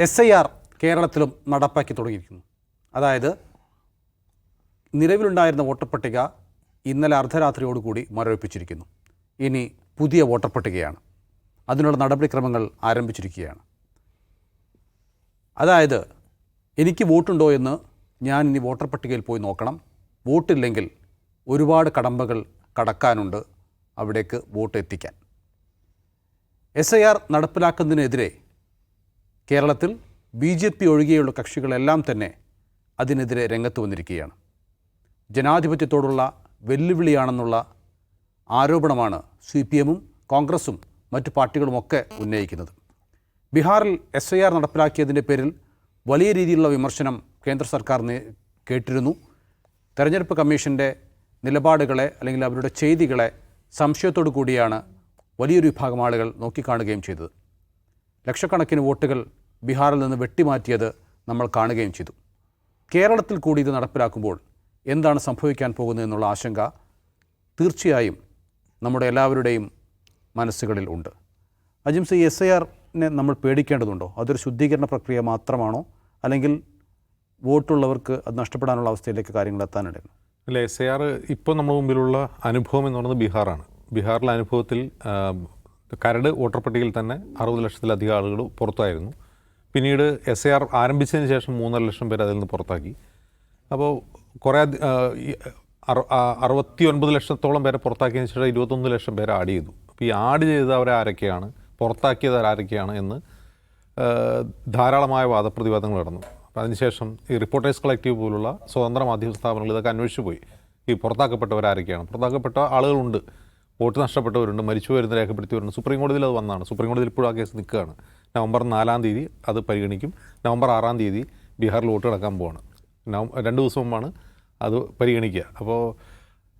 S I R കേരളത്തിലും നടപ്പാക്കി തുടങ്ങിയിരിക്കുന്നു. അതായത് നിലവിലുണ്ടായിരുന്ന വോട്ടർ പട്ടിക ഇന്നലെ അർദ്ധരാത്രിയോടുകൂടി മരവിപ്പിച്ചിരിക്കുന്നു. ഇനി പുതിയ വോട്ടർ പട്ടികയാണ്. അതിനുള്ള നടപടിക്രമങ്ങൾ ആരംഭിച്ചിരിക്കുകയാണ്. അതായത് എനിക്ക് വോട്ടുണ്ടോ എന്ന് ഞാൻ ഇനി വോട്ടർ പട്ടികയിൽ പോയി നോക്കണം. വോട്ടില്ലെങ്കിൽ ഒരുപാട് കടമ്പകൾ കടക്കാനുണ്ട് അവിടേക്ക് വോട്ട് എത്തിക്കാൻ എസ് ഐ ആർ നടപ്പിലാക്കുന്നതിനെതിരെ കേരളത്തിൽ ബി ജെ പി ഒഴികെയുള്ള കക്ഷികളെല്ലാം തന്നെ അതിനെതിരെ രംഗത്ത് വന്നിരിക്കുകയാണ്. ജനാധിപത്യത്തോടുള്ള വെല്ലുവിളിയാണെന്നുള്ള ആരോപണമാണ് സി പി എമ്മും കോൺഗ്രസും മറ്റു പാർട്ടികളുമൊക്കെ ഉന്നയിക്കുന്നത്. ബീഹാറിൽ എസ് ഐ ആർ നടപ്പിലാക്കിയതിന്റെ പേരിൽ വലിയ രീതിയിലുള്ള വിമർശനം കേന്ദ്ര സർക്കാർ കേട്ടിരുന്നു. തെരഞ്ഞെടുപ്പ് കമ്മീഷന്റെ നിലപാടുകളെ അല്ലെങ്കിൽ അവരുടെ ചെയ്തികളെ സംശയത്തോടു കൂടിയാണ് വലിയൊരു വിഭാഗം ആളുകൾ നോക്കിക്കാണുകയും ചെയ്തത്. ലക്ഷക്കണക്കിന് വോട്ടുകൾ ബീഹാറിൽ നിന്ന് വെട്ടിമാറ്റിയത് നമ്മൾ കാണുകയും ചെയ്തു. കേരളത്തിൽ കൂടി ഇത് നടപ്പിലാക്കുമ്പോൾ എന്താണ് സംഭവിക്കാൻ പോകുന്നത് എന്നുള്ള ആശങ്ക തീർച്ചയായും നമ്മുടെ എല്ലാവരുടെയും മനസ്സുകളിൽ ഉണ്ട്. അജിംസ് എസ് ഐ ആറിനെ നമ്മൾ പേടിക്കേണ്ടതുണ്ടോ? അതൊരു ശുദ്ധീകരണ പ്രക്രിയ മാത്രമാണോ? അല്ലെങ്കിൽ വോട്ടുള്ളവർക്ക് അത് നഷ്ടപ്പെടാനുള്ള അവസ്ഥയിലേക്ക് കാര്യങ്ങൾ എത്താനിടയുണ്ട്? അല്ല എസ് ഐ ആർ ഇപ്പോൾ നമ്മുടെ മുമ്പിലുള്ള അനുഭവം എന്ന് പറയുന്നത് ബീഹാറാണ്. ബീഹാറിലെ അനുഭവത്തിൽ കരട് വോട്ടർ പട്ടികയിൽ തന്നെ അറുപത് ലക്ഷത്തിലധികം ആളുകൾ പുറത്തായിരുന്നു. പിന്നീട് എസ് എ ആർ ആരംഭിച്ചതിന് ശേഷം മൂന്നര ലക്ഷം പേര് അതിൽ നിന്ന് പുറത്താക്കി. അപ്പോൾ കുറേ അറുപത്തി ഒൻപത് ലക്ഷത്തോളം പേരെ പുറത്താക്കിയതിന് ശേഷം ഇരുപത്തൊന്ന് ലക്ഷം പേരെ ആഡ് ചെയ്തു. അപ്പോൾ ഈ ആഡ് ചെയ്തവരെ ആരൊക്കെയാണ് പുറത്താക്കിയത് ആരൊക്കെയാണ് എന്ന് ധാരാളമായ വാദപ്രതിവാദങ്ങൾ നടന്നു. അപ്പോൾ അതിനുശേഷം ഈ റിപ്പോർട്ടേഴ്സ് കളക്റ്റീവ് പോലുള്ള സ്വതന്ത്ര മാധ്യമ സ്ഥാപനങ്ങൾ ഇതൊക്കെ അന്വേഷിച്ചു പോയി. ഈ പുറത്താക്കപ്പെട്ടവരാരൊക്കെയാണ് പുറത്താക്കപ്പെട്ട ആളുകളുണ്ട്. വോട്ട് നഷ്ടപ്പെട്ടവരുണ്ട് മരിച്ചു വരുന്ന രേഖപ്പെടുത്തിയവരുണ്ട്. സുപ്രീം കോടതിയിൽ അത് വന്നതാണ്. സുപ്രീം കോടതിയിൽ ഇപ്പോഴും ആ കേസ് നിൽക്കുകയാണ്. നവംബർ നാലാം തീയതി അത് പരിഗണിക്കും. നവംബർ ആറാം തീയതി ബീഹാറിൽ വോട്ട് കിടക്കാൻ പോവാണ്. നവം രണ്ട് ദിവസം മുമ്പാണ് അത് പരിഗണിക്കുക. അപ്പോൾ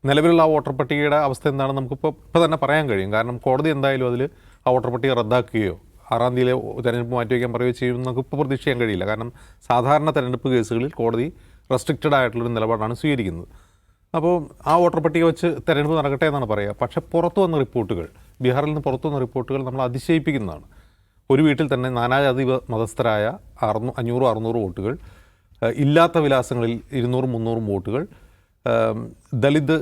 നിലവിലുള്ള ആ വോട്ടർ പട്ടികയുടെ അവസ്ഥ എന്താണെന്ന് നമുക്കിപ്പോൾ ഇപ്പോൾ തന്നെ പറയാൻ കഴിയും. കാരണം കോടതി എന്തായാലും അതിൽ ആ വോട്ടർ പട്ടിക റദ്ദാക്കുകയോ ആറാം തീയതിയിലെ തെരഞ്ഞെടുപ്പ് മാറ്റിവെക്കാൻ പറയുകയോ ചെയ്യുമെന്ന് നമുക്ക് ഇപ്പോൾ പ്രതീക്ഷിക്കാൻ കഴിയില്ല. കാരണം സാധാരണ തെരഞ്ഞെടുപ്പ് കേസുകളിൽ കോടതി റെസ്ട്രിക്റ്റഡ് ആയിട്ടുള്ളൊരു നിലപാടാണ് സ്വീകരിക്കുന്നത്. അപ്പോൾ ആ വോട്ടർ പട്ടിക വെച്ച് തെരഞ്ഞെടുപ്പ് നടക്കട്ടെ എന്നാണ് പറയുക. പക്ഷേ പുറത്തു വന്ന റിപ്പോർട്ടുകൾ ബീഹാറിൽ നിന്ന് പുറത്തു വന്ന റിപ്പോർട്ടുകൾ നമ്മൾ അതിശയിപ്പിക്കുന്നതാണ്. ഒരു വീട്ടിൽ തന്നെ നാനാജാതി മതസ്ഥരായ അറുന്നൂ അഞ്ഞൂറും അറുന്നൂറ് വോട്ടുകൾ ഇല്ലാത്ത വിലാസങ്ങളിൽ ഇരുന്നൂറും മുന്നൂറും വോട്ടുകൾ ദളിത്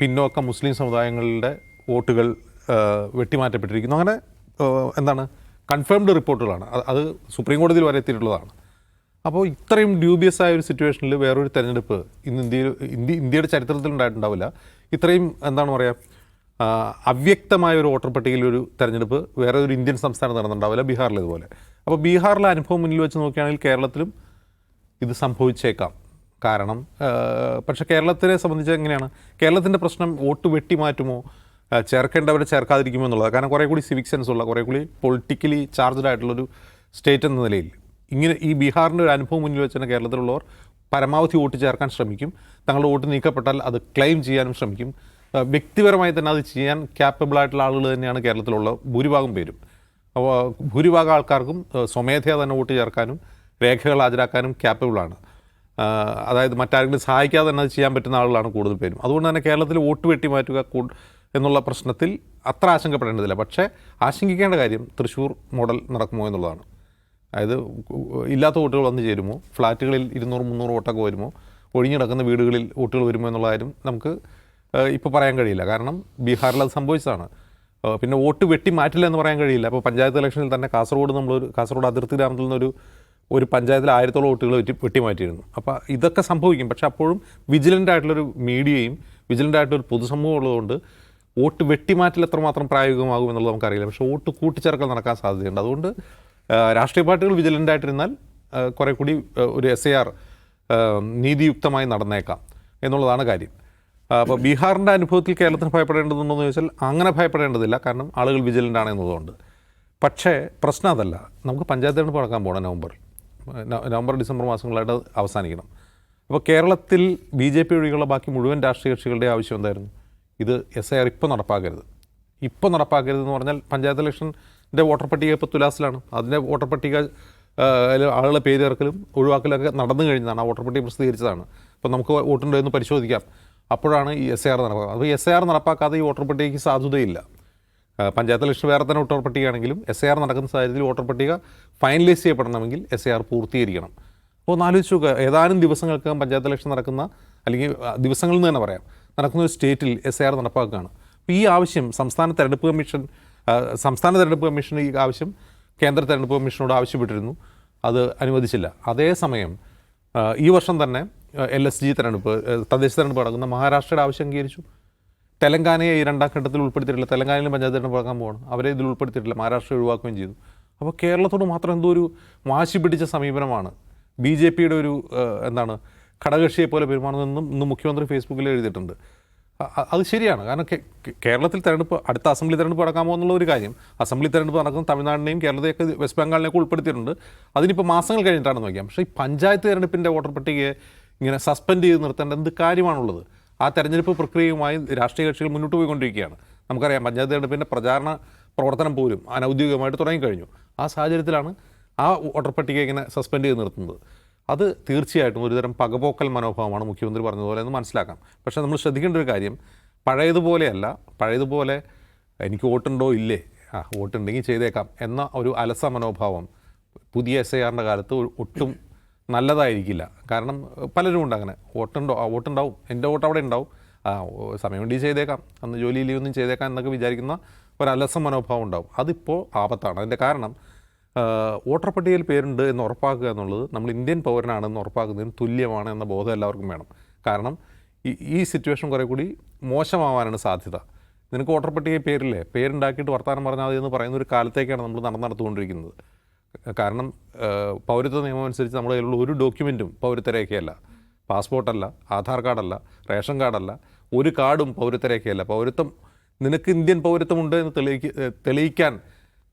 പിന്നോക്ക മുസ്ലിം സമുദായങ്ങളുടെ വോട്ടുകൾ വെട്ടിമാറ്റപ്പെട്ടിരിക്കുന്നു. അങ്ങനെ എന്താണ് കൺഫേംഡ് റിപ്പോർട്ടുകളാണ്. അത് സുപ്രീം കോടതിയിൽ വരെ എത്തിയിട്ടുള്ളതാണ്. അപ്പോൾ ഇത്രയും ഡ്യൂബിയസ് ആയ ഒരു സിറ്റുവേഷനിൽ വേറൊരു തെരഞ്ഞെടുപ്പ് ഇന്ന് ഇന്ത്യയിൽ ഇന്ത്യ ഇന്ത്യയുടെ ചരിത്രത്തിൽ ഉണ്ടായിട്ടുണ്ടാവില്ല ഇത്രയും എന്താണ് പറയുക അവ്യക്തമായ ഒരു വോട്ടർ പട്ടികയിൽ ഒരു തെരഞ്ഞെടുപ്പ് വേറെ ഒരു ഇന്ത്യൻ സംസ്ഥാനം നടന്നിട്ടുണ്ടാവില്ല ബീഹാറിൽ ഇതുപോലെ. അപ്പോൾ ബീഹാറിലെ അനുഭവം മുന്നിൽ വെച്ച് നോക്കുകയാണെങ്കിൽ കേരളത്തിലും ഇത് സംഭവിച്ചേക്കാം. കാരണം പക്ഷേ കേരളത്തിനെ സംബന്ധിച്ച് എങ്ങനെയാണ്? കേരളത്തിന്റെ പ്രശ്നം വോട്ട് വെട്ടി മാറ്റുമോ? ചേർക്കേണ്ടവരെ ചേർക്കാതിരിക്കുമോ എന്നുള്ളത്. കാരണം കുറേ കൂടി സിവിക് സെൻസ് ഉള്ള കുറേ കൂടി പൊളിറ്റിക്കലി ചാർജ്ഡ് ആയിട്ടുള്ളൊരു സ്റ്റേറ്റ് എന്ന നിലയിൽ. ഇങ്ങനെ ഈ ബീഹാറിന്റെ ഒരു അനുഭവം മുന്നിൽ വെച്ച് തന്നെ കേരളത്തിലുള്ളവർ പരമാവധി വോട്ട് ചേർക്കാൻ ശ്രമിക്കും. തങ്ങളുടെ വോട്ട് നീക്കപ്പെട്ടാൽ അത് ക്ലെയിം ചെയ്യാനും ശ്രമിക്കും. വ്യക്തിപരമായി തന്നെ അത് ചെയ്യാൻ ക്യാപ്പബിൾ ആയിട്ടുള്ള ആളുകൾ തന്നെയാണ് കേരളത്തിലുള്ള ഭൂരിഭാഗം പേരും. അപ്പോൾ ഭൂരിഭാഗം ആൾക്കാർക്കും സ്വമേധയാ തന്നെ വോട്ട് ചേർക്കാനും രേഖകൾ ഹാജരാക്കാനും ക്യാപ്പബിളാണ് അതായത് മറ്റാരെങ്കിലും സഹായിക്കാതെ തന്നെ അത് ചെയ്യാൻ പറ്റുന്ന ആളുകളാണ് കൂടുതൽ പേരും. അതുകൊണ്ട് തന്നെ കേരളത്തിൽ വോട്ട് വെട്ടി മാറ്റുക എന്നുള്ള പ്രശ്നത്തിൽ അത്ര ആശങ്കപ്പെടേണ്ടതില്ല. പക്ഷേ ആശങ്കിക്കേണ്ട കാര്യം തൃശ്ശൂർ മോഡൽ നടക്കുമോ എന്നുള്ളതാണ്. അതായത് ഇല്ലാത്ത വോട്ടുകൾ വന്നു ചേരുമോ? ഫ്ലാറ്റുകളിൽ ഇരുന്നൂറ് മുന്നൂറ് വോട്ടൊക്കെ വരുമോ? ഒഴിഞ്ഞിടക്കുന്ന വീടുകളിൽ വോട്ടുകൾ വരുമോ എന്നുള്ള കാര്യം നമുക്ക് ഇപ്പോൾ പറയാൻ കഴിയില്ല. കാരണം ബീഹാറിൽ അത് സംഭവിച്ചതാണ്. പിന്നെ വോട്ട് വെട്ടി മാറ്റില്ല എന്ന് പറയാൻ കഴിയില്ല. അപ്പോൾ പഞ്ചായത്ത് ഇലക്ഷനിൽ തന്നെ കാസർഗോഡ് നമ്മളൊരു കാസർഗോഡ് അതിർത്തി ഗ്രാമത്തിൽ നിന്നൊരു ഒരു പഞ്ചായത്തിൽ ആയിരത്തോളം വോട്ടുകൾ വെട്ടി വെട്ടിമാറ്റിയിരുന്നു അപ്പോൾ ഇതൊക്കെ സംഭവിക്കും. പക്ഷേ അപ്പോഴും വിജിലന്റ് ആയിട്ടുള്ളൊരു മീഡിയയും വിജിലന്റ് ഒരു പൊതുസമൂഹം ഉള്ളതുകൊണ്ട് വോട്ട് വെട്ടിമാറ്റൽ എത്രമാത്രം പ്രായോഗികമാകും എന്നുള്ളത് നമുക്കറിയില്ല. പക്ഷേ വോട്ട് കൂട്ടിച്ചേർക്കൽ നടക്കാൻ സാധ്യതയുണ്ട്. അതുകൊണ്ട് രാഷ്ട്രീയ പാർട്ടികൾ വിജിലന്റ് ആയിട്ടിരുന്നാൽ കുറെ കൂടി ഒരു എസ് നീതിയുക്തമായി നടന്നേക്കാം എന്നുള്ളതാണ് കാര്യം. അപ്പോൾ ബീഹാറിന്റെ അനുഭവത്തിൽ കേരളത്തിന് ഭയപ്പെടേണ്ടതുണ്ടോ എന്ന് ചോദിച്ചാൽ അങ്ങനെ ഭയപ്പെടേണ്ടതില്ല. കാരണം ആളുകൾ വിജിലന്റ് ആണ് എന്നതുകൊണ്ട്. പക്ഷേ പ്രശ്നം അതല്ല. നമുക്ക് പഞ്ചായത്ത് തിരഞ്ഞെടുപ്പ് നടക്കാൻ പോകണം നവംബറിൽ നവംബർ ഡിസംബർ മാസങ്ങളായിട്ട് അവസാനിക്കണം. അപ്പോൾ കേരളത്തിൽ ബി ജെ പി ഒഴികെയുള്ള ബാക്കി മുഴുവൻ രാഷ്ട്രീയ കക്ഷികളുടെ ആവശ്യം എന്തായിരുന്നു? ഇത് എസ് ഐ ആർ ഇപ്പോൾ നടപ്പാക്കരുത്. ഇപ്പോൾ നടപ്പാക്കരുത് എന്ന് പറഞ്ഞാൽ പഞ്ചായത്ത് ഇലക്ഷന്റെ വോട്ടർ പട്ടിക ഇപ്പോൾ തുലാസിലാണ്. അതിന്റെ വോട്ടർ പട്ടിക ആളുകളെ പേര് ചേർക്കലും ഒഴിവാക്കലൊക്കെ നടന്നു കഴിഞ്ഞതാണ്. ആ വോട്ടർ പട്ടിക പ്രസിദ്ധീകരിച്ചതാണ്. അപ്പോൾ നമുക്ക് വോട്ടുണ്ടോ എന്ന് പരിശോധിക്കാം. അപ്പോഴാണ് ഈ എസ് ഐ ആർ നടപ്പാക്കുന്നത്. അപ്പോൾ എസ് ഐ ആർ നടപ്പാക്കാതെ ഈ വോട്ടർ പട്ടികയ്ക്ക് സാധുതയില്ല. പഞ്ചായത്ത് ഇലക്ഷൻ വേറെ തന്നെ വോട്ടർ പട്ടികയാണെങ്കിലും എസ് ഐ ആർ നടക്കുന്ന സാഹചര്യത്തിൽ വോട്ടർ പട്ടിക ഫൈനലൈസ് ചെയ്യപ്പെടണമെങ്കിൽ എസ് ഐ ആർ പൂർത്തീകരിക്കണം. അപ്പോൾ ഒന്ന് ആലോചിച്ച് നോക്കുക ഏതാനും ദിവസങ്ങൾക്ക് പഞ്ചായത്ത് ഇലക്ഷൻ നടക്കുന്ന അല്ലെങ്കിൽ ദിവസങ്ങളിൽ നിന്ന് തന്നെ പറയാം നടക്കുന്ന ഒരു സ്റ്റേറ്റിൽ എസ് ഐ ആർ നടപ്പാക്കുകയാണ്. അപ്പോൾ ഈ ആവശ്യം സംസ്ഥാന തെരഞ്ഞെടുപ്പ് കമ്മീഷൻ സംസ്ഥാന തെരഞ്ഞെടുപ്പ് കമ്മീഷൻ ഈ ആവശ്യം കേന്ദ്ര തെരഞ്ഞെടുപ്പ് കമ്മീഷനോട് ആവശ്യപ്പെട്ടിരുന്നു. അത് അനുവദിച്ചില്ല. അതേസമയം ഈ വർഷം തന്നെ എൽ എസ് ജി തെരഞ്ഞെടുപ്പ് തദ്ദേശ തെരഞ്ഞെടുപ്പ് നടക്കുന്ന മഹാരാഷ്ട്രയുടെ ആവശ്യം അംഗീകരിച്ചു. തെലങ്കാനയെ ഈ രണ്ടാം ഘട്ടത്തിൽ ഉൾപ്പെടുത്തിയിട്ടില്ല. തെലങ്കാനയിലും പഞ്ചായത്ത് തെരഞ്ഞെടുപ്പ് നടക്കാൻ പോകണം അവരെ ഇതിൽ ഉൾപ്പെടുത്തിയിട്ടില്ല. മഹാരാഷ്ട്ര ഒഴിവാക്കുകയും ചെയ്തു. അപ്പോൾ കേരളത്തോട് മാത്രം എന്തോ ഒരു വാശി പിടിച്ച സമീപനമാണ്. ബി ജെ പിയുടെ ഒരു എന്താണ് ഘടകകക്ഷിയെ പോലെ പെരുമാറുന്നതെന്നും ഇന്ന് മുഖ്യമന്ത്രി ഫേസ്ബുക്കിൽ എഴുതിയിട്ടുണ്ട്. അത് ശരിയാണ്. കാരണം കേരളത്തിൽ തെരഞ്ഞെടുപ്പ് അടുത്ത അസംബ്ലി തെരഞ്ഞെടുപ്പ് നടക്കാൻ എന്നുള്ള ഒരു കാര്യം. അസംബ്ലി തെരഞ്ഞെടുപ്പ് നടക്കുന്ന തമിഴ്നാടിനെയും കേരളത്തെയൊക്കെ വെസ്റ്റ് ബംഗാളിനെയൊക്കെ ഉൾപ്പെടുത്തിയിട്ടുണ്ട്. അതിനിപ്പോൾ മാസങ്ങൾ കഴിഞ്ഞിട്ടാണ് നോക്കിയാൽ പക്ഷേ ഈ പഞ്ചായത്ത് തെരഞ്ഞെടുപ്പിന്റെ വോട്ടർ പട്ടികയെ ഇങ്ങനെ സസ്പെൻഡ് ചെയ്ത് നിർത്തേണ്ട എന്ത് കാര്യമാണുള്ളത്? ആ തെരഞ്ഞെടുപ്പ് പ്രക്രിയയുമായി രാഷ്ട്രീയ കക്ഷികൾ മുന്നോട്ട് പോയിക്കൊണ്ടിരിക്കുകയാണ്. നമുക്കറിയാം പഞ്ചായത്ത് തെരഞ്ഞെടുപ്പിന്റെ പ്രചാരണ പ്രവർത്തനം പോലും അനൗദ്യോഗികമായിട്ട് തുടങ്ങിക്കഴിഞ്ഞു. ആ സാഹചര്യത്തിലാണ് ആ വോട്ടർ പട്ടിക ഇങ്ങനെ സസ്പെൻഡ് ചെയ്ത് നിർത്തുന്നത്. അത് തീർച്ചയായിട്ടും ഒരുതരം പകപോക്കൽ മനോഭാവമാണ് മുഖ്യമന്ത്രി പറഞ്ഞതുപോലെ എന്ന് മനസ്സിലാക്കാം. പക്ഷേ നമ്മൾ ശ്രദ്ധിക്കേണ്ട ഒരു കാര്യം പഴയതുപോലെയല്ല പഴയതുപോലെ എനിക്ക് വോട്ടുണ്ടോ? ഇല്ലേ. ആ വോട്ടുണ്ടെങ്കിൽ ചെയ്തേക്കാം എന്ന ഒരു അലസ മനോഭാവം പുതിയ എസ് ഐ ആറിന്റെ കാലത്ത് ഒട്ടും നല്ലതായിരിക്കില്ല. കാരണം പലരും ഉണ്ട് അങ്ങനെ. വോട്ടുണ്ടോ വോട്ടുണ്ടാവും. എന്റെ വോട്ട് അവിടെ ഉണ്ടാവും. ആ സമയം വേണ്ടി ചെയ്തേക്കാം. അന്ന് ജോലി ഒന്നും ചെയ്തേക്കാം എന്നൊക്കെ വിചാരിക്കുന്ന ഒരു മനോഭാവം ഉണ്ടാവും. അതിപ്പോൾ ആപത്താണ്. അതിന്റെ കാരണം വോട്ടർ പട്ടികയിൽ പേരുണ്ട് എന്ന് ഉറപ്പാക്കുക എന്നുള്ളത് നമ്മൾ ഇന്ത്യൻ പൗരനാണെന്ന് ഉറപ്പാക്കുന്നതിന് തുല്യമാണ് എന്ന ബോധം എല്ലാവർക്കും വേണം. കാരണം ഈ സിറ്റുവേഷൻ കുറേ കൂടി മോശമാവാനാണ് സാധ്യത. നിനക്ക് വോട്ടർ പട്ടികയിൽ പേരില്ലേ? പേരുണ്ടാക്കിയിട്ട് വർത്തമാനം പറഞ്ഞാൽ മതി എന്ന് പറയുന്ന ഒരു കാലത്തേക്കാണ് നമ്മൾ നടന്നു നടത്തുകൊണ്ടിരിക്കുന്നത് കാരണം പൗരത്വ നിയമം അനുസരിച്ച് നമ്മുടെ കയ്യിലുള്ള ഒരു ഡോക്യുമെന്റും പൗരത്വരേഖയല്ല. പാസ്പോർട്ടല്ല ആധാർ കാർഡല്ല റേഷൻ കാർഡല്ല ഒരു കാർഡും പൗരത്വരേഖയല്ല. പൗരത്വം നിനക്ക് ഇന്ത്യൻ പൗരത്വമുണ്ട് എന്ന് തെളിയിക്ക തെളിയിക്കാൻ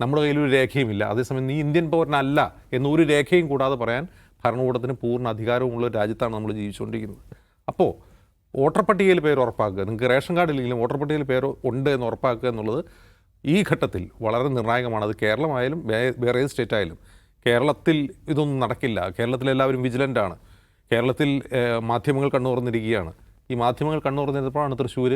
നമ്മുടെ കയ്യിൽ ഒരു രേഖയുമില്ല. അതേസമയം നീ ഇന്ത്യൻ പൗരനല്ല എന്നൊരു രേഖയും കൂടാതെ പറയാൻ ഭരണകൂടത്തിന് പൂർണ അധികാരവുമുള്ള ഒരു രാജ്യത്താണ് നമ്മൾ ജീവിച്ചുകൊണ്ടിരിക്കുന്നത്. അപ്പോൾ വോട്ടർ പട്ടികയിൽ പേര് ഉറപ്പാക്കുക. നിങ്ങൾക്ക് റേഷൻ കാർഡ് ഇല്ലെങ്കിലും വോട്ടർ പട്ടികയിൽ പേര് ഉണ്ട് എന്ന് ഉറപ്പാക്കുക എന്നുള്ളത് ഈ ഘട്ടത്തിൽ വളരെ നിർണായകമാണ്. അത് കേരളമായാലും വേറെ ഏത് സ്റ്റേറ്റ് ആയാലും കേരളത്തിൽ ഇതൊന്നും നടക്കില്ല. കേരളത്തിൽ എല്ലാവരും ആണ്. കേരളത്തിൽ മാധ്യമങ്ങൾ കണ്ണു തുറന്നിരിക്കുകയാണ് ഈ മാധ്യമങ്ങൾ കണ്ണു തുറന്നിരുന്നപ്പോഴാണ് തൃശ്ശൂർ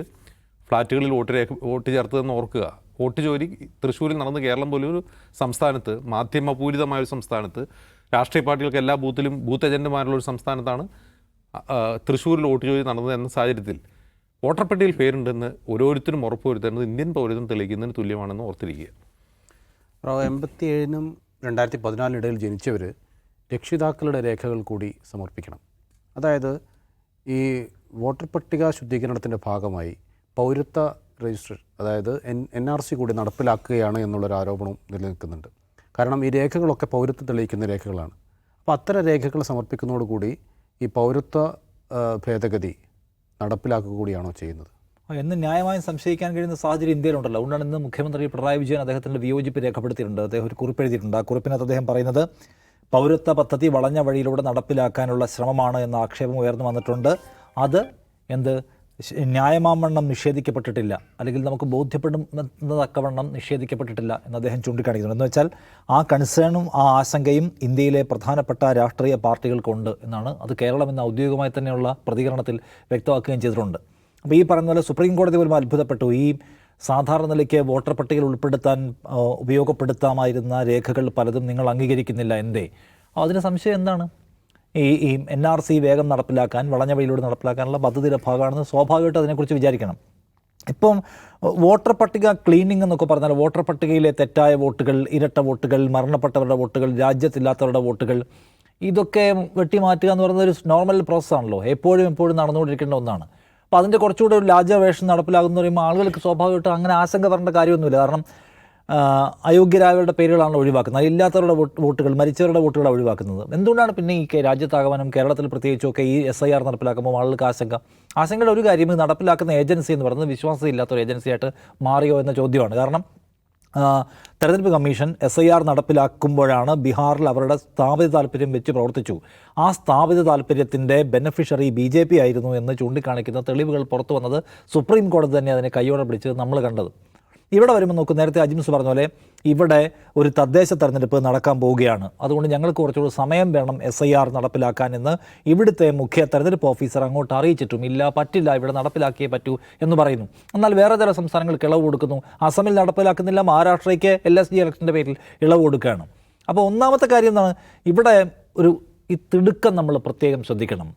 ഫ്ലാറ്റുകളിൽ വോട്ട് രേഖ വോട്ട് ചേർത്തതെന്ന് ഓർക്കുക. വോട്ട് ജോലി തൃശ്ശൂരിൽ നടന്ന് കേരളം പോലും ഒരു സംസ്ഥാനത്ത് മാധ്യമപൂരിതമായ ഒരു സംസ്ഥാനത്ത് രാഷ്ട്രീയ പാർട്ടികൾക്ക് എല്ലാ ബൂത്തിലും ബൂത്ത് ഏജന്റുമാരുള്ള ഒരു സംസ്ഥാനത്താണ് തൃശ്ശൂരിൽ വോട്ട് ജോലി നടന്നത് എന്ന സാഹചര്യത്തിൽ. വോട്ടർ പട്ടികയിൽ പേരുണ്ടെന്ന് ഓരോരുത്തരും ഉറപ്പ് ഉറപ്പുവരുത്തേണ്ടത് ഇന്ത്യൻ പൗരത്വം തെളിയിക്കുന്നതിന് തുല്യമാണെന്ന് ഓർത്തിരിക്കുക. റോ എൺപത്തി ഏഴിനും രണ്ടായിരത്തി പതിനാലിനിടയിൽ ജനിച്ചവർ രക്ഷിതാക്കളുടെ രേഖകൾ കൂടി സമർപ്പിക്കണം. അതായത് ഈ വോട്ടർ പട്ടിക ശുദ്ധീകരണത്തിന്റെ ഭാഗമായി പൗരത്വ രജിസ്റ്റർ അതായത് എൻ എൻ ആർ സി കൂടി നടപ്പിലാക്കുകയാണ് എന്നുള്ളൊരു ആരോപണവും നിലനിൽക്കുന്നുണ്ട്. കാരണം ഈ രേഖകളൊക്കെ പൗരത്വ തെളിയിക്കുന്ന രേഖകളാണ്. അപ്പോൾ അത്തരം രേഖകൾ സമർപ്പിക്കുന്നതോടുകൂടി ഈ പൗരത്വ ഭേദഗതി നടപ്പിലാക്കുക കൂടിയാണോ ചെയ്യുന്നത് എന്ന് ന്യായമായും സംശയിക്കാൻ കഴിയുന്ന സാഹചര്യം ഇന്ത്യയിലുണ്ടല്ലോ. അതുകൊണ്ടാണ് ഇന്ന് മുഖ്യമന്ത്രി പിണറായി വിജയൻ അദ്ദേഹത്തിന്റെ വിയോജിപ്പ് രേഖപ്പെടുത്തിയിട്ടുണ്ട്. അദ്ദേഹം ഒരു കുറിപ്പ് എഴുതിയിട്ടുണ്ട് ആ കുറിപ്പിനകത്ത് അദ്ദേഹം പറയുന്നത് പൗരത്വ പദ്ധതി വളഞ്ഞ വഴിയിലൂടെ നടപ്പിലാക്കാനുള്ള ശ്രമമാണ് എന്ന ആക്ഷേപം ഉയർന്നു വന്നിട്ടുണ്ട്. അത് എന്ത്? ന്യായമാവണ്ണം നിഷേധിക്കപ്പെട്ടിട്ടില്ല. അല്ലെങ്കിൽ നമുക്ക് ബോധ്യപ്പെടുന്ന തക്കവണ്ണം നിഷേധിക്കപ്പെട്ടിട്ടില്ല എന്ന് അദ്ദേഹം ചൂണ്ടിക്കാണിക്കുന്നുണ്ട് എന്ന് വെച്ചാൽ ആ കൺസേണും ആ ആശങ്കയും ഇന്ത്യയിലെ പ്രധാനപ്പെട്ട രാഷ്ട്രീയ പാർട്ടികൾക്കുണ്ട് എന്നാണ് അത് കേരളം എന്ന ഔദ്യോഗികമായി തന്നെയുള്ള പ്രതികരണത്തിൽ വ്യക്തമാക്കുകയും ചെയ്തിട്ടുണ്ട്. അപ്പോൾ ഈ പറഞ്ഞ പോലെ സുപ്രീം കോടതി പോലും അത്ഭുതപ്പെട്ടു. ഈ സാധാരണ നിലയ്ക്ക് വോട്ടർ പട്ടികയിൽ ഉൾപ്പെടുത്താൻ ഉപയോഗപ്പെടുത്താമായിരുന്ന രേഖകൾ പലതും നിങ്ങൾ അംഗീകരിക്കുന്നില്ല എന്തേ? അതിന് സംശയം എന്താണ്? ഈ ഈ എൻ ആർ സി വേഗം നടപ്പിലാക്കാൻ വളഞ്ഞ വഴിയിലൂടെ നടപ്പിലാക്കാനുള്ള പദ്ധതിയുടെ ഭാഗമാണെന്ന് സ്വാഭാവികമായിട്ട് അതിനെക്കുറിച്ച് വിചാരിക്കണം. ഇപ്പം വോട്ടർ പട്ടിക ക്ലീനിങ് എന്നൊക്കെ പറഞ്ഞാൽ വോട്ടർ പട്ടികയിലെ തെറ്റായ വോട്ടുകൾ ഇരട്ട വോട്ടുകൾ മരണപ്പെട്ടവരുടെ വോട്ടുകൾ രാജ്യത്തില്ലാത്തവരുടെ വോട്ടുകൾ ഇതൊക്കെ വെട്ടിമാറ്റുക എന്ന് പറയുന്നത് ഒരു നോർമൽ പ്രോസസ്സാണല്ലോ എപ്പോഴും എപ്പോഴും നടന്നുകൊണ്ടിരിക്കേണ്ട ഒന്നാണ്. അപ്പോൾ അതിന്റെ കുറച്ചുകൂടെ ഒരു ലാജവേഷം നടപ്പിലാകുന്ന പറയുമ്പോൾ ആളുകൾക്ക് സ്വാഭാവികമായിട്ടും അങ്ങനെ ആശങ്ക വരേണ്ട കാര്യമൊന്നുമില്ല. കാരണം അയോഗ്യരായവരുടെ പേരുകളാണ് ഒഴിവാക്കുന്നത്. അതില്ലാത്തവരുടെ വോട്ടുകൾ മരിച്ചവരുടെ വോട്ടുകൾ ഒഴിവാക്കുന്നത്. എന്തുകൊണ്ടാണ് പിന്നെ ഈ രാജ്യത്താകമാനം കേരളത്തിൽ പ്രത്യേകിച്ചൊക്കെ ഈ എസ് ഐ ആർ നടപ്പിലാക്കുമ്പോൾ ആളുകൾക്ക് ആശങ്ക? ആശങ്കയുടെ ഒരു കാര്യം നടപ്പിലാക്കുന്ന ഏജൻസി എന്ന് പറയുന്നത് വിശ്വാസമില്ലാത്ത ഒരു ഏജൻസിയായിട്ട് മാറിയോ എന്ന ചോദ്യമാണ്. കാരണം തെരഞ്ഞെടുപ്പ് കമ്മീഷൻ എസ് ഐ ആർ നടപ്പിലാക്കുമ്പോഴാണ് ബീഹാറിൽ അവരുടെ സ്ഥാപിത താല്പര്യം വെച്ച് പ്രവർത്തിച്ചു. ആ സ്ഥാപിത താല്പര്യത്തിന്റെ ബെനഫിഷ്യറി ബി ജെ പി ആയിരുന്നു എന്ന് ചൂണ്ടിക്കാണിക്കുന്ന തെളിവുകൾ പുറത്തു വന്നത് സുപ്രീം കോടതി തന്നെ അതിനെ കൈയോടെ പിടിച്ച് നമ്മൾ കണ്ടത്. ഇവിടെ വരുമ്പോൾ നോക്കും നേരത്തെ അജിംസ് പറഞ്ഞ പോലെ ഇവിടെ ഒരു തദ്ദേശ തെരഞ്ഞെടുപ്പ് നടക്കാൻ പോവുകയാണ്. അതുകൊണ്ട് ഞങ്ങൾക്ക് കുറച്ചുകൂടി സമയം വേണം എസ് ഐ ആർ നടപ്പിലാക്കാൻ എന്ന് ഇവിടുത്തെ മുഖ്യ തെരഞ്ഞെടുപ്പ് ഓഫീസർ അങ്ങോട്ട് അറിയിച്ചിട്ടും ഇല്ല പറ്റില്ല ഇവിടെ നടപ്പിലാക്കിയേ പറ്റൂ എന്ന് പറയുന്നു. എന്നാൽ വേറെ ചില സംസ്ഥാനങ്ങൾക്ക് ഇളവ് കൊടുക്കുന്നു. അസമിൽ നടപ്പിലാക്കുന്നില്ല മഹാരാഷ്ട്രയ്ക്ക് എൽ എസ് ഡി ഇലക്ഷന്റെ പേരിൽ ഇളവ് കൊടുക്കുകയാണ്. അപ്പോൾ ഒന്നാമത്തെ കാര്യം എന്താണ്? ഇവിടെ ഒരു ഈ തിടുക്കം നമ്മൾ പ്രത്യേകം ശ്രദ്ധിക്കണം.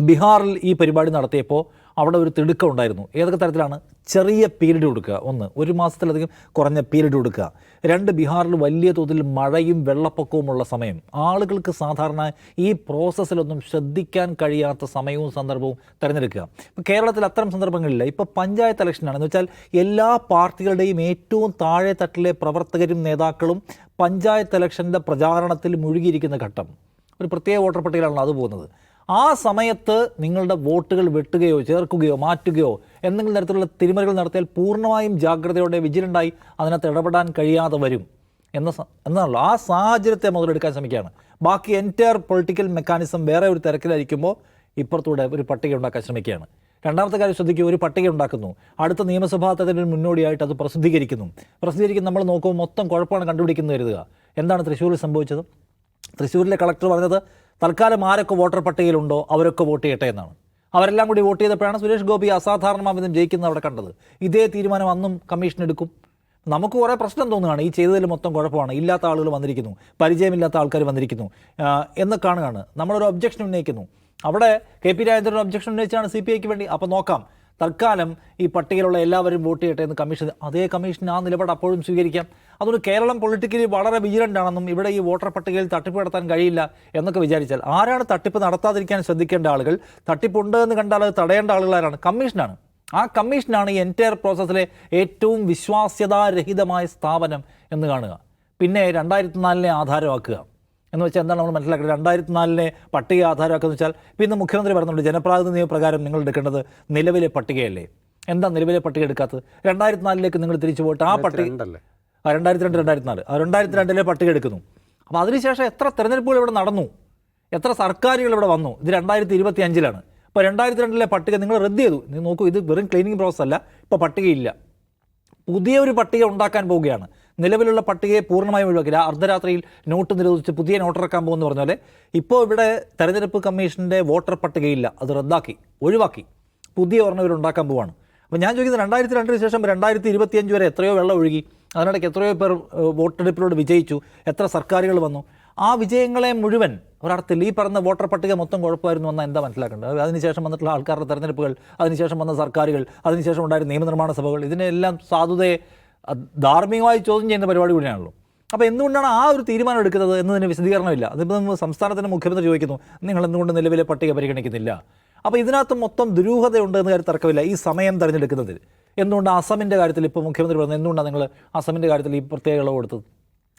ബീഹാറിൽ ഈ പരിപാടി നടത്തിയപ്പോൾ അവിടെ ഒരു തിടുക്കം ഉണ്ടായിരുന്നു. ഏതൊക്കെ തരത്തിലാണ് ചെറിയ പീരീഡ് കൊടുക്കുക? ഒന്ന് ഒരു മാസത്തിലധികം കുറഞ്ഞ പീരീഡ് കൊടുക്കുക. രണ്ട് ബീഹാറിൽ വലിയ തോതിൽ മഴയും വെള്ളപ്പൊക്കവുമുള്ള സമയം. ആളുകൾക്ക് സാധാരണ ഈ പ്രോസസ്സിലൊന്നും ശ്രദ്ധിക്കാൻ കഴിയാത്ത സമയവും സന്ദർഭവും തിരഞ്ഞെടുക്കുക. ഇപ്പോൾ കേരളത്തിൽ അത്തരം സന്ദർഭങ്ങളില്ല. ഇപ്പോൾ പഞ്ചായത്ത് ഇലക്ഷനാണ് എന്ന് വെച്ചാൽ എല്ലാ പാർട്ടികളുടെയും ഏറ്റവും താഴെ തട്ടിലെ പ്രവർത്തകരും നേതാക്കളും പഞ്ചായത്ത് ഇലക്ഷന്റെ പ്രചാരണത്തിൽ മുഴുകിയിരിക്കുന്ന ഘട്ടം. ഒരു പ്രത്യേക വോട്ടർ പട്ടികയിലാണല്ലോ അത് പോകുന്നത്. ആ സമയത്ത് നിങ്ങളുടെ വോട്ടുകൾ വെട്ടുകയോ ചേർക്കുകയോ മാറ്റുകയോ എന്തെങ്കിലും തരത്തിലുള്ള തിരിമറികൾ നടത്തിയാൽ പൂർണമായും ജാഗ്രതയോടെ വിജിലന്റായി അതിനകത്ത് ഇടപെടാൻ കഴിയാതെ വരും എന്ന എന്നാണല്ലോ. ആ സാഹചര്യത്തെ മുതലെടുക്കാൻ ശ്രമിക്കുകയാണ്. ബാക്കി എന്റയർ പൊളിറ്റിക്കൽ മെക്കാനിസം വേറെ ഒരു തിരക്കിലായിരിക്കുമ്പോൾ ഇപ്പുറത്തൂടെ ഒരു പട്ടിക ഉണ്ടാക്കാൻ ശ്രമിക്കുകയാണ്. രണ്ടാമത്തെ കാര്യം ശ്രദ്ധിക്കുക ഒരു പട്ടിക ഉണ്ടാക്കുന്നു. അടുത്ത നിയമസഭാ തെരഞ്ഞെടുപ്പിന് മുന്നോടിയായിട്ട് അത് പ്രസിദ്ധീകരിക്കുന്നു. പ്രസിദ്ധീകരിക്കും നമ്മൾ നോക്കുമ്പോൾ മൊത്തം കുഴപ്പമാണ് കണ്ടുപിടിക്കുന്നത് കരുതുക. എന്താണ് തൃശ്ശൂരിൽ സംഭവിച്ചത്? തൃശ്ശൂരിലെ കളക്ടർ പറഞ്ഞത് തൽക്കാലം ആരൊക്കെ വോട്ടർ പട്ടികയിലുണ്ടോ അവരൊക്കെ വോട്ട് ചെയ്യട്ടെ എന്നാണ്. അവരെല്ലാം കൂടി വോട്ട് ചെയ്തപ്പോഴാണ് സുരേഷ് ഗോപി അസാധാരണമാവിധം ജയിക്കുന്നത് അവിടെ കണ്ടത്. ഇതേ തീരുമാനം അന്നും കമ്മീഷൻ എടുക്കും. നമുക്ക് കുറേ പ്രശ്നം തോന്നുകയാണ്. ഈ ചെയ്തതിൽ മൊത്തം കുഴപ്പമാണ്. ഇല്ലാത്ത ആളുകൾ വന്നിരിക്കുന്നു. പരിചയമില്ലാത്ത ആൾക്കാർ വന്നിരിക്കുന്നു. എന്ന് കാണുകയാണ്. നമ്മളൊരു ഒബ്ജക്ഷൻ ഉന്നയിക്കുന്നു. അവിടെ കെ പി രാജേന്ദ്രൻ ഒബ്ജക്ഷൻ ഉന്നയിച്ചാണ് സി പി ഐക്ക് വേണ്ടി. അപ്പോൾ നോക്കാം. തൽക്കാലം ഈ പട്ടികയിലുള്ള എല്ലാവരും വോട്ട് ചെയ്യട്ടെ എന്ന് കമ്മീഷൻ അതേ കമ്മീഷൻ ആ നിലപാട് അപ്പോഴും സ്വീകരിക്കാം. അതുകൊണ്ട് കേരളം പൊളിറ്റിക്കലി വളരെ വിജിലന്റ് ആണെന്നും ഇവിടെ ഈ വോട്ടർ പട്ടികയിൽ തട്ടിപ്പ് നടത്താൻ കഴിയില്ല എന്നൊക്കെ വിചാരിച്ചാൽ ആരാണ് തട്ടിപ്പ് നടത്താതിരിക്കാൻ ശ്രദ്ധിക്കേണ്ട ആളുകൾ? തട്ടിപ്പുണ്ട് എന്ന് കണ്ടാൽ അത് തടയേണ്ട ആളുകളാരാണ്? കമ്മീഷനാണ്. ആ കമ്മീഷനാണ് ഈ എന്റയർ പ്രോസസ്സിലെ ഏറ്റവും വിശ്വാസ്യതാരഹിതമായ സ്ഥാപനം എന്ന് കാണുക. പിന്നെ രണ്ടായിരത്തി നാലിനെ ആധാരമാക്കുക. എന്ന് വെച്ചാൽ എന്താണ് നമ്മൾ മനസ്സിലാക്കുന്നത് രണ്ടായിരത്തി നാലിനെ പട്ടിക ആധാരമാക്കുക എന്ന് വെച്ചാൽ പിന്നെ ഇന്ന് മുഖ്യമന്ത്രി പറയുന്നുണ്ട് ജനപ്രാതിനിധി നിയമപ്രകാരം നിങ്ങൾ എടുക്കേണ്ടത് നിലവിലെ പട്ടികയല്ലേ? എന്താ നിലവിലെ പട്ടിക എടുക്കാത്തത്? രണ്ടായിരത്തി നാലിലേക്ക് നിങ്ങൾ തിരിച്ചു പോയിട്ട് ആ പട്ടിക രണ്ടായിരത്തി രണ്ട് രണ്ടായിരത്തി നാല് രണ്ടായിരത്തി രണ്ടിലെ പട്ടിക എടുക്കുന്നു. അപ്പോൾ അതിനുശേഷം എത്ര തെരഞ്ഞെടുപ്പുകൾ ഇവിടെ നടന്നു? എത്ര സർക്കാരുകൾ ഇവിടെ വന്നു? ഇത് രണ്ടായിരത്തി ഇരുപത്തി അഞ്ചിലാണ് ഇപ്പോൾ രണ്ടായിരത്തി രണ്ടിലെ പട്ടിക നിങ്ങൾ റദ്ദ് ചെയ്തു. നിങ്ങൾ നോക്കൂ ഇത് വെറും ക്ലീനിങ് പ്രോസസ് അല്ല. ഇപ്പോൾ പട്ടികയില്ല. പുതിയ ഒരു പട്ടിക ഉണ്ടാക്കാൻ പോവുകയാണ്. നിലവിലുള്ള പട്ടികയെ പൂർണമായും ഒഴിവാക്കില്ല. അർദ്ധരാത്രിയിൽ നോട്ട് നിരോധിച്ച് പുതിയ നോട്ട് ഇറക്കാൻ പോകുമെന്ന് പറഞ്ഞ പോലെ ഇപ്പോൾ ഇവിടെ തെരഞ്ഞെടുപ്പ് കമ്മീഷന്റെ വോട്ടർ പട്ടികയില്ല. അത് റദ്ദാക്കി ഒഴിവാക്കി. പുതിയ ഒരെണ്ണം ഇവരുണ്ടാക്കാൻ പോവാണ് അപ്പോൾ ഞാൻ ചോദിക്കുന്നത് രണ്ടായിരത്തി രണ്ടിന് ശേഷം രണ്ടായിരത്തി ഇരുപത്തിയഞ്ച് വരെ എത്രയോ വെള്ളം ഒഴുകി. അതിനിടയ്ക്ക് എത്രയോ പേർ വോട്ടെടുപ്പിലൂടെ വിജയിച്ചു. എത്ര സർക്കാരുകൾ വന്നു. ആ വിജയങ്ങളെ മുഴുവൻ ഒരർത്ഥത്തിൽ ഈ പറഞ്ഞ വോട്ടർ പട്ടിക മൊത്തം കുഴപ്പമായിരുന്നു എന്നാൽ എന്താ മനസ്സിലാക്കേണ്ടത്? അതിനുശേഷം വന്നിട്ടുള്ള ആൾക്കാരുടെ തെരഞ്ഞെടുപ്പുകൾ അതിനുശേഷം വന്ന സർക്കാരുകൾ അതിനുശേഷം ഉണ്ടായിരുന്ന നിയമനിർമ്മാണ സഭകൾ ഇതിനെല്ലാം സാധുതയെ ധാർമ്മികമായി ചോദ്യം ചെയ്യുന്ന പരിപാടി കൂടിയാണല്ലോ. അപ്പോൾ എന്തുകൊണ്ടാണ് ആ ഒരു തീരുമാനം എടുക്കുന്നത് എന്നതിന് വിശദീകരണമില്ല. അതിപ്പോൾ സംസ്ഥാനത്തിന്റെ മുഖ്യമന്ത്രി ചോദിക്കുന്നു നിങ്ങൾ എന്തുകൊണ്ട് നിലവിലെ പട്ടിക പരിഗണിക്കുന്നില്ല? അപ്പോൾ ഇതിനകത്ത് മൊത്തം ദുരൂഹതയുണ്ട് എന്ന കാര്യം തർക്കമില്ല ഈ സമയം തിരഞ്ഞെടുക്കുന്നതിൽ. എന്തുകൊണ്ട് അസമിന്റെ കാര്യത്തിൽ ഇപ്പോൾ മുഖ്യമന്ത്രി പറഞ്ഞത് എന്തുകൊണ്ടാണ് നിങ്ങൾ അസമിന്റെ കാര്യത്തിൽ ഈ പ്രത്യേക ഇളവ് കൊടുത്തത്?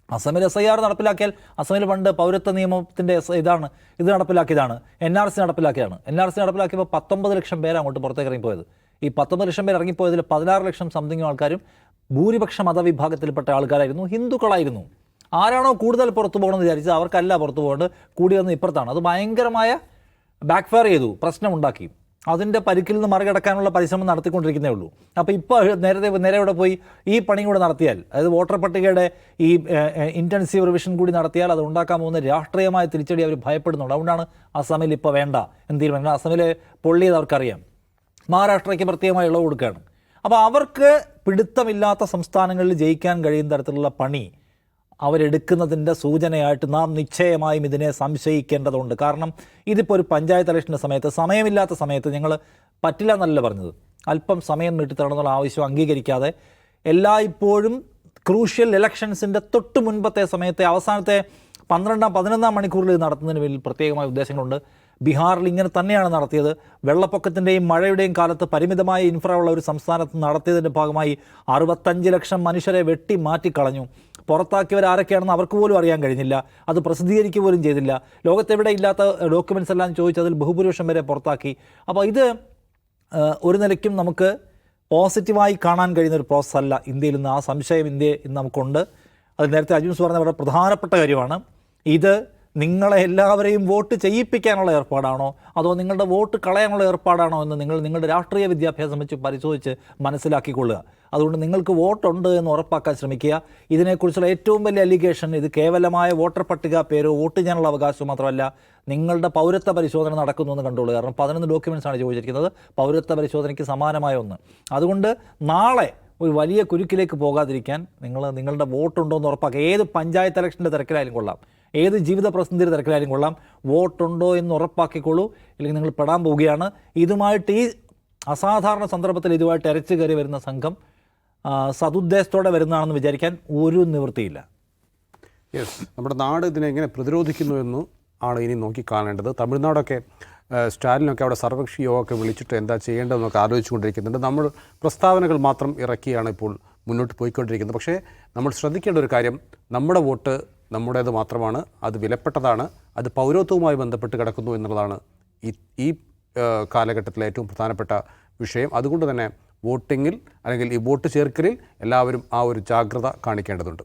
അസമിൽ എസ് ഐ ആർ നടപ്പിലാക്കിയാൽ അസമിൽ പണ്ട് പൗരത്വ നിയമത്തിന്റെ ഇതാണ് ഇത് നടപ്പിലാക്കിയതാണ് എൻ ആർ സി നടപ്പിലാക്കിയതാണ്. എൻ ആർ സി നടപ്പിലാക്കിയപ്പോൾ പത്തൊമ്പത് ലക്ഷം പേര് അങ്ങോട്ട് പുറത്തേക്ക് ഇറങ്ങിപ്പോയത് ഈ പത്തൊമ്പത് ലക്ഷം പേർ ഇറങ്ങിപ്പോയതിൽ പതിനാറ് ലക്ഷം സംതിങ് ആൾക്കാരും ഭൂരിപക്ഷ മതവിഭാഗത്തിൽപ്പെട്ട ആൾക്കാരായിരുന്നു ഹിന്ദുക്കളായിരുന്നു. ആരാണോ കൂടുതൽ പുറത്തു പോകണമെന്ന് വിചാരിച്ചത് അവർക്കല്ല പുറത്തു പോകേണ്ടത് കൂടി വന്ന് ഇപ്പുറത്താണ്. അത് ഭയങ്കരമായ ബാക്ക്ഫയർ ചെയ്തു പ്രശ്നമുണ്ടാക്കി. അതിന്റെ പരിക്കിൽ നിന്ന് മറികടക്കാനുള്ള പരിശ്രമം നടത്തിക്കൊണ്ടിരിക്കുന്നേ ഉള്ളൂ. അപ്പോൾ ഇപ്പോൾ നേരത്തെ നേരെ ഇവിടെ പോയി ഈ പണി കൂടെ നടത്തിയാൽ അതായത് വോട്ടർ പട്ടികയുടെ ഈ ഇന്റൻസീവ് റിവിഷൻ കൂടി നടത്തിയാൽ അത് ഉണ്ടാക്കാൻ പോകുന്ന രാഷ്ട്രീയമായ തിരിച്ചടി അവർ ഭയപ്പെടുന്നുണ്ട്. അതുകൊണ്ടാണ് അസമിൽ ഇപ്പോൾ വേണ്ട എന്ന് തീരുമാനം അസമിലെ പൊള്ളിയത് അവർക്കറിയാം. മഹാരാഷ്ട്രയ്ക്ക് പ്രത്യേകമായ ഇളവ് കൊടുക്കുകയാണ്. അപ്പോൾ അവർക്ക് പിടുത്തമില്ലാത്ത സംസ്ഥാനങ്ങളിൽ ജയിക്കാൻ കഴിയുന്ന തരത്തിലുള്ള പണി അവരെടുക്കുന്നതിന്റെ സൂചനയായിട്ട് നാം നിശ്ചയമായും ഇതിനെ സംശയിക്കേണ്ടതുണ്ട്. കാരണം ഇതിപ്പോൾ ഒരു പഞ്ചായത്ത് ഇലക്ഷന്റെ സമയത്ത് സമയമില്ലാത്ത സമയത്ത് ഞങ്ങൾ പറ്റില്ല എന്നല്ല പറഞ്ഞത്. അല്പം സമയം നീട്ടിത്തരണമെന്നുള്ള ആവശ്യം അംഗീകരിക്കാതെ എല്ലായ്പ്പോഴും ക്രൂഷ്യൽ ഇലക്ഷൻസിന്റെ തൊട്ട് മുൻപത്തെ സമയത്തെ അവസാനത്തെ പന്ത്രണ്ടാം പതിനൊന്നാം മണിക്കൂറിൽ നടത്തുന്നതിന് വലിയ പ്രത്യേകമായ ഉദ്ദേശങ്ങളുണ്ട്. ബീഹാറിൽ ഇങ്ങനെ തന്നെയാണ് നടത്തിയത്. വെള്ളപ്പൊക്കത്തിന്റെയും മഴയുടെയും കാലത്ത് പരിമിതമായ ഇൻഫ്ര ഉള്ള ഒരു സംസ്ഥാനത്ത് നടത്തിയതിന്റെ ഭാഗമായി അറുപത്തഞ്ച് ലക്ഷം മനുഷ്യരെ വെട്ടി മാറ്റിക്കളഞ്ഞു. പുറത്താക്കിയവർ ആരൊക്കെയാണെന്ന് അവർക്ക് പോലും അറിയാൻ കഴിഞ്ഞില്ല. അത് പ്രസിദ്ധീകരിക്കുക പോലും ചെയ്തില്ല. ലോകത്തെവിടെ ഇല്ലാത്ത ഡോക്യുമെന്റ്സ് എല്ലാം ചോദിച്ചതിൽ ബഹുഭൂരിപക്ഷം വരെ പുറത്താക്കി. അപ്പോൾ ഇത് ഒരു നിലയ്ക്കും നമുക്ക് പോസിറ്റീവായി കാണാൻ കഴിയുന്ന ഒരു പ്രോസസ് അല്ല. ഇന്ത്യയിൽ നിന്ന് ആ സംശയം ഇന്ത്യ ഇന്ന് നമുക്കുണ്ട്. അത് നേരത്തെ അജിൻസ് പറഞ്ഞ വളരെ പ്രധാനപ്പെട്ട കാര്യമാണ്. ഇത് നിങ്ങളെ എല്ലാവരെയും വോട്ട് ചെയ്യിപ്പിക്കാനുള്ള ഏർപ്പാടാണോ? അതോ നിങ്ങളുടെ വോട്ട് കളയാനുള്ള ഏർപ്പാടാണോ എന്ന് നിങ്ങൾ നിങ്ങളുടെ രാഷ്ട്രീയ വിദ്യാഭ്യാസം വെച്ച് പരിശോധിച്ച് മനസ്സിലാക്കിക്കൊള്ളുക. അതുകൊണ്ട് നിങ്ങൾക്ക് വോട്ടുണ്ട് എന്ന് ഉറപ്പാക്കാൻ ശ്രമിക്കുക. ഇതിനെക്കുറിച്ചുള്ള ഏറ്റവും വലിയ അലിഗേഷൻ ഇത് കേവലമായ വോട്ടർ പട്ടിക പേരോ വോട്ട് ചെയ്യാനുള്ള അവകാശം മാത്രമല്ല നിങ്ങളുടെ പൗരത്വ പരിശോധന നടക്കുന്നു എന്ന് കണ്ടോളൂ കാരണം പതിനൊന്ന് ഡോക്യുമെന്റ്സ് ആണ് ചോദിച്ചിരിക്കുന്നത്. പൗരത്വ പരിശോധനയ്ക്ക് സമാനമായ ഒന്ന്. അതുകൊണ്ട് നാളെ ഒരു വലിയ കുരുക്കിലേക്ക് പോകാതിരിക്കാൻ നിങ്ങൾ നിങ്ങളുടെ വോട്ടുണ്ടോ എന്ന് ഉറപ്പാക്കുക. ഏത് പഞ്ചായത്ത് ഇലക്ഷന്റെ തിരക്കിലായാലും കൊള്ളാം. ഏത് ജീവിത പ്രതിസന്ധിയുടെ തിരക്കിലായാലും കൊള്ളാം. വോട്ടുണ്ടോ എന്ന് ഉറപ്പാക്കിക്കോളൂ അല്ലെങ്കിൽ നിങ്ങൾ പെടാൻ പോവുകയാണ്. ഇതുമായിട്ട് ഈ അസാധാരണ സന്ദർഭത്തിൽ ഇതുമായിട്ട് അരച്ചു കയറി വരുന്ന സംഘം സതുദ്ദേശത്തോടെ വരുന്നതാണെന്ന് വിചാരിക്കാൻ ഒരു നിവൃത്തിയില്ല. യെസ് നമ്മുടെ നാട് ഇതിനെ എങ്ങനെ പ്രതിരോധിക്കുന്നു എന്ന് ആണ് ഇനി നോക്കി കാണേണ്ടത്. തമിഴ്നാടൊക്കെ സ്റ്റാലിനൊക്കെ അവിടെ സർവകക്ഷി യോഗമൊക്കെ വിളിച്ചിട്ട് എന്താ ചെയ്യേണ്ടതെന്നൊക്കെ ആലോചിച്ചുകൊണ്ടിരിക്കുന്നുണ്ട്. നമ്മൾ പ്രസ്താവനകൾ മാത്രം ഇറക്കിയാണ് ഇപ്പോൾ മുന്നോട്ട് പോയിക്കൊണ്ടിരിക്കുന്നത്. പക്ഷേ നമ്മൾ ശ്രദ്ധിക്കേണ്ട ഒരു കാര്യം നമ്മുടെ വോട്ട് നമ്മുടേത് മാത്രമാണ് അത് വിലപ്പെട്ടതാണ് അത് പൗരത്വവുമായി ബന്ധപ്പെട്ട് കിടക്കുന്നു എന്നുള്ളതാണ് ഈ ഈ കാലഘട്ടത്തിലെ ഏറ്റവും പ്രധാനപ്പെട്ട വിഷയം. അതുകൊണ്ട് തന്നെ വോട്ടിങ്ങിൽ അല്ലെങ്കിൽ ഈ വോട്ട് ചേർക്കലിൽ എല്ലാവരും ആ ഒരു ജാഗ്രത കാണിക്കേണ്ടതുണ്ട്.